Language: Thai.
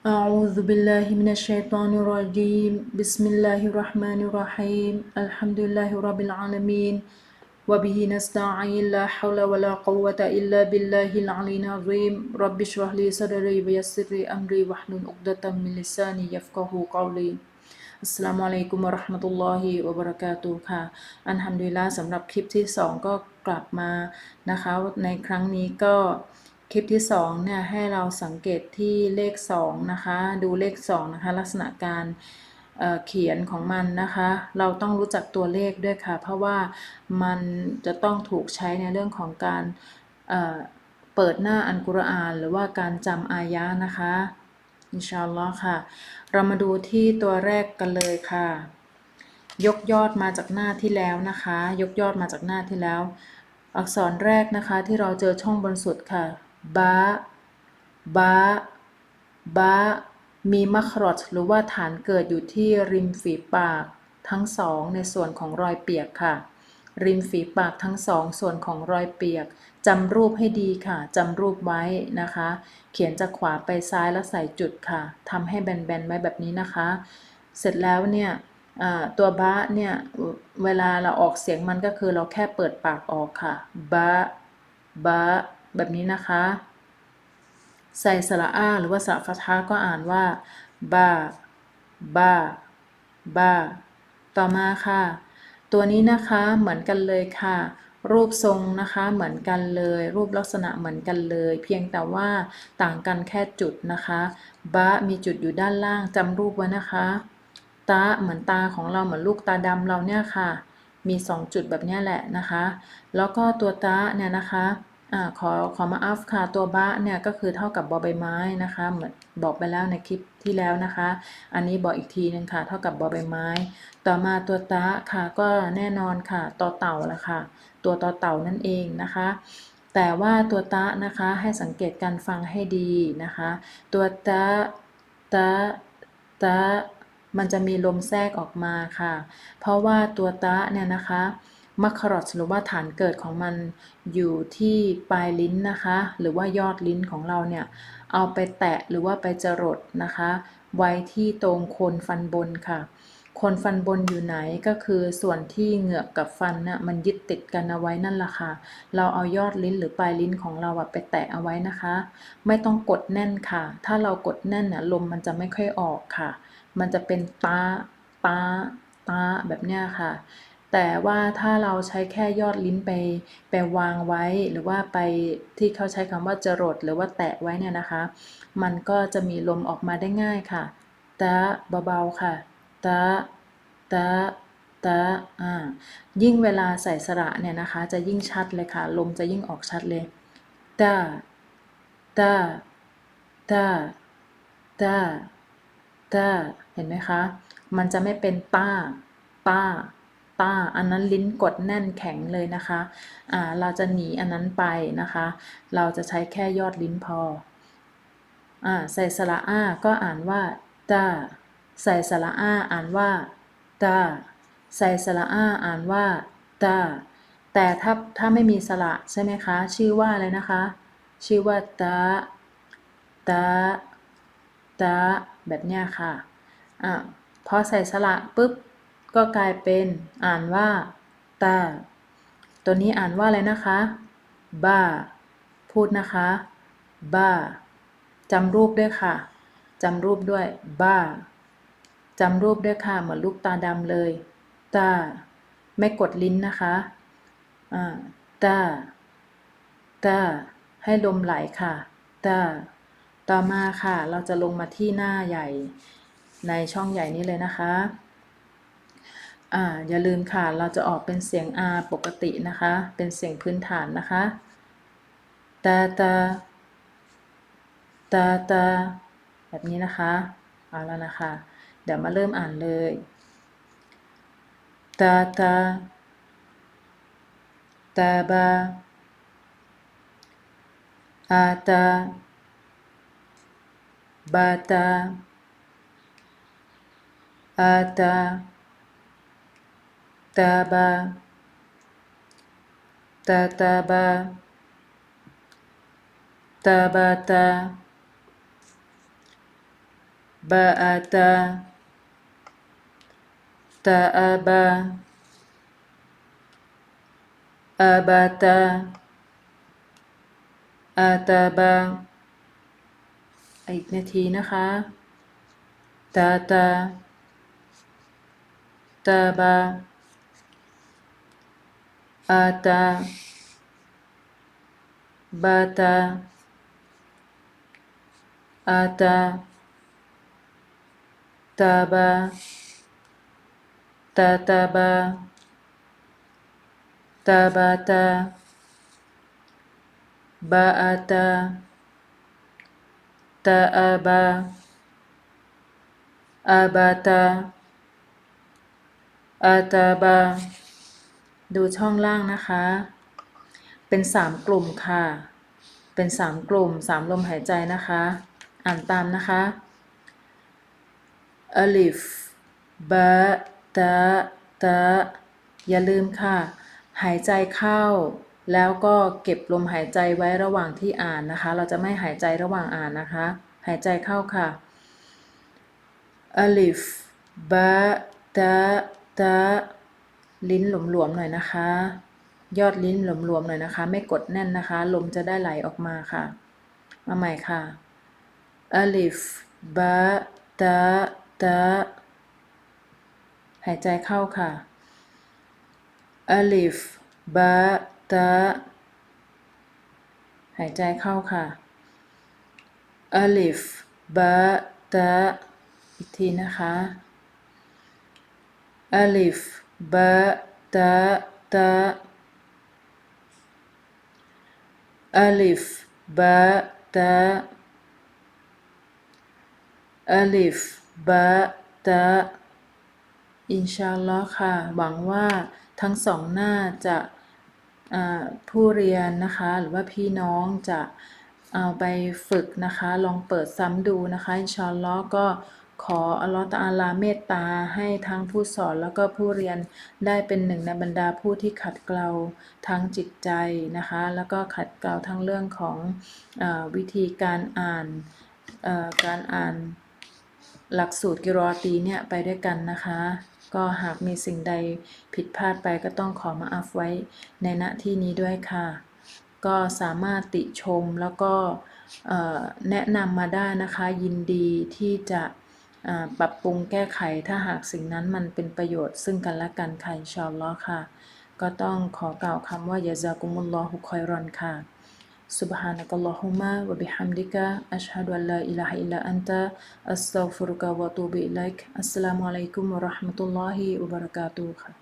أعوذ بالله من الشيطان الرجيم. بسم الله الرحمن الرحيم. الحمد لله رب العالمين. وبه نستعين. لا حول ولا قوة إلا بالله العلي العظيم. رب اشرح لي صدري ويسر لي أمري واحلل عقدة من لساني يفقه قولي. อัสลามุอะลัยกุมะราะห์มะตุลลอฮิวะบะเราะกาตุค่ะ อันฮัมดุลิลลาห์สำหรับคลิปที่ 2 ก็กลับมานะคะ คลิปที่2เนี่ยให้เราสังเกตที่เลข2นะคะ ดูเลข2นะคะลักษณะการเเขียนของมันนะคะ เราต้องรู้จักตัวเลขด้วยค่ะ เพราะว่ามันจะต้องถูกใช้ในเรื่องของการเเปิดหน้าอันกุรอาน หรือว่าการจำอายะนะคะอินชาอัลลอฮ์ค่ะ เรามาดูที่ตัวแรกกันเลยค่ะ ยกยอดมาจากหน้าที่แล้วนะคะ ยกยอดมาจากหน้าที่แล้ว อักษรแรกนะคะที่เราเจอช่องบนสุดค่ะ บาบาบามีมัครอดหรือว่าฐานเกิดอยู่ที่ริมฝีปากทั้งสองในส่วนของรอยเปียกค่ะ ริมฝีปากทั้งสองส่วนของรอยเปียกจำรูปให้ดีค่ะจำรูปไว้นะคะ เขียนจากขวาไปซ้ายแล้วใส่จุดค่ะทำให้แบนๆไว้แบบนี้นะคะ เสร็จแล้วเนี่ยตัวบะเนี่ยเวลาเราออกเสียงมันก็คือเราแค่เปิดปากออกค่ะบะบะ แบบนี้นะคะ ใส่สระอาหรือว่าสระฟัทาก็อ่านว่าบาบาบาต่อมาค่ะ ตัวนี้นะคะเหมือนกันเลยค่ะ รูปทรงนะคะเหมือนกันเลย รูปลักษณะเหมือนกันเลย เพียงแต่ว่าต่างกันแค่จุดนะคะบะมีจุดอยู่ด้านล่างจำรูปไว้นะคะตาเหมือนตาของเราเหมือนลูกตาดำเราเนี่ยค่ะ มี 2 จุดแบบนี้แหละนะคะ แล้วก็ตัวตาเนี่ยนะคะ อขอขอมาอัฟค่ะ ตัวบะเนี่ยก็คือเท่ากับบอใบไม้นะคะ เหมือนบอกไปแล้วในคลิปที่แล้วนะคะ อันนี้บอกอีกทีนึงค่ะ เท่ากับบอใบไม้ ต่อมาตัวตาค่ะก็แน่นอนค่ะต่อเต่าละค่ะ ตัวต่อเต่านั่นเองนะคะ แต่ว่าตัวตะนะคะให้สังเกตการฟังให้ดีนะคะ ตัวตะตะตะมันจะมีลมแทรกออกมาค่ะ เพราะว่าตัวตะเนี่ยนะคะ มัคคารอตหรือว่าฐานเกิดของมันอยู่ที่ปลายลิ้นนะคะ หรือว่ายอดลิ้นของเราเนี่ย เอาไปแตะหรือว่าไปจรดนะคะ ไว้ที่ตรงโคนฟันบนค่ะคนฟันบนอยู่ไหนก็คือส่วนที่เหงือกกับฟันน่ะมันยึดติดกันเอาไว้นั่นแหละค่ะ เราเอายอดลิ้นหรือปลายลิ้นของเราอะไปแตะเอาไว้นะคะ ไม่ต้องกดแน่นค่ะ ถ้าเรากดแน่นน่ะลมมันจะไม่ค่อยออกค่ะ มันจะเป็นตาตาตาแบบเนี้ยค่ะ แต่ว่าถ้าเราใช้แค่ยอดลิ้นไปไปวางไว้ หรือว่าไปที่เขาใช้คำว่าจรดหรือว่าแตะไว้เนี่ยนะคะ มันก็จะมีลมออกมาได้ง่ายค่ะตะเบาๆค่ะตะตะตะอ่ายิ่งเวลาใส่สระเนี่ยนะคะ จะยิ่งชัดเลยค่ะ ลมจะยิ่งออกชัดเลยตะตะตะตะตะเห็นไหมคะ มันจะไม่เป็นต้าต้า ต้าอันนั้นลิ้นกดแน่นแข็งเลยนะคะอ่าเราจะหนีอันนั้นไปนะคะ เราจะใช้แค่ยอดลิ้นพออ่าใส่สระอาก็อ่านว่าตาใส่สระอาอ่านว่าตาใส่สระอาอ่านว่าตาแต่ถ้าถ้าไม่มีสระใช่ไหมคะ ชื่อว่าอะไรนะคะ ชื่อว่าตาตาตาแบบเนี้ยค่ะอะพอใส่สระปุ๊บ ก็กลายเป็นอ่านว่าตาตัวนี้อ่านว่าอะไรนะคะบ้าพูดนะคะบ้าจำรูปด้วยค่ะจำรูปด้วยบ้าจำรูปด้วยค่ะเหมือนลูกตาดำเลยตาไม่กดลิ้นนะคะอ่าตาตาให้ลมไหลค่ะตาต่อมาค่ะ เราจะลงมาที่หน้าใหญ่ในช่องใหญ่นี้เลยนะคะ อ่าอย่าลืมค่ะ เราจะออกเป็นเสียง R ปกตินะคะ เป็นเสียงพื้นฐานนะคะตาตาตาตาแบบนี้นะคะ เอาแล้วนะคะ เดี๋ยวมาเริ่มอ่านเลยตาตาตาบาอาตาบาตาอาตา ตาบาตาตาบาตาบาตาบาอาตาตาอาบาอาบาตาอาตาบาอีกนาทีนะคะตาตาตาบา อาตาบาตาอา ดูช่องล่างนะคะ เป็นสามกลุ่มค่ะ เป็นสามกลุ่มสามลมหายใจนะคะ อ่านตามนะคะอลิฟบะตะตะอย่าลืมค่ะ หายใจเข้า แล้วก็เก็บลมหายใจไว้ระหว่างที่อ่านนะคะ เราจะไม่หายใจระหว่างอ่านนะคะ หายใจเข้าค่ะอลิฟบะตะตะ ลิ้นหลวมๆหน่อยนะคะ ยอดลิ้นหลวมๆหน่อยนะคะ ไม่กดแน่นนะคะ ลมจะได้ไหลออกมาค่ะ มาใหม่ค่ะอลิฟบะตะตะหายใจเข้าค่ะอลิฟบะตะหายใจเข้าค่ะอลิฟบะตะอีกทีนะคะอลิฟ บะตะตะอลิฟบะตะอลิฟบะตะอินชาอัลลอฮ์ค่ะ หวังว่าทั้งสองหน้าจะผู้เรียนนะคะ หรือว่าพี่น้องจะเอาไปฝึกนะคะ ลองเปิดซ้ำดูนะคะ อินชาอัลลอฮ์ก็ ขออัลลอฮ์ตะอาลาเมตตาให้ทั้งผู้สอนแล้วก็ผู้เรียนได้เป็นหนึ่งในบรรดาผู้ที่ขัดเกลาทั้งจิตใจนะคะ แล้วก็ขัดเกลาทั้งเรื่องของอวิธีการอ่านการอ่านหลักสูตรกิรอตีเนี่ยไปด้วยกันนะคะ ก็หากมีสิ่งใดผิดพลาดไปก็ต้องขอมาอัฟไว้ในณที่นี้ด้วยค่ะ ก็สามารถติชมแล้วก็แนะนำมาได้นะคะยินดีที่จะ ปรับปรุงแก้ไขถ้าหากสิ่งนั้นมันเป็นประโยชน์ซึ่งกันและกันค่ะอินชาอัลลอฮ์ค่ะ ก็ต้องขอกล่าวคำว่ายะซากุมุลลอฮุคอยรอนค่ะ سبحانك اللهم وبحمدك أشهد أن لا إله إلا أنت أستغفرك وأتوب إليك السلام عليكم ورحمة الله وبركاته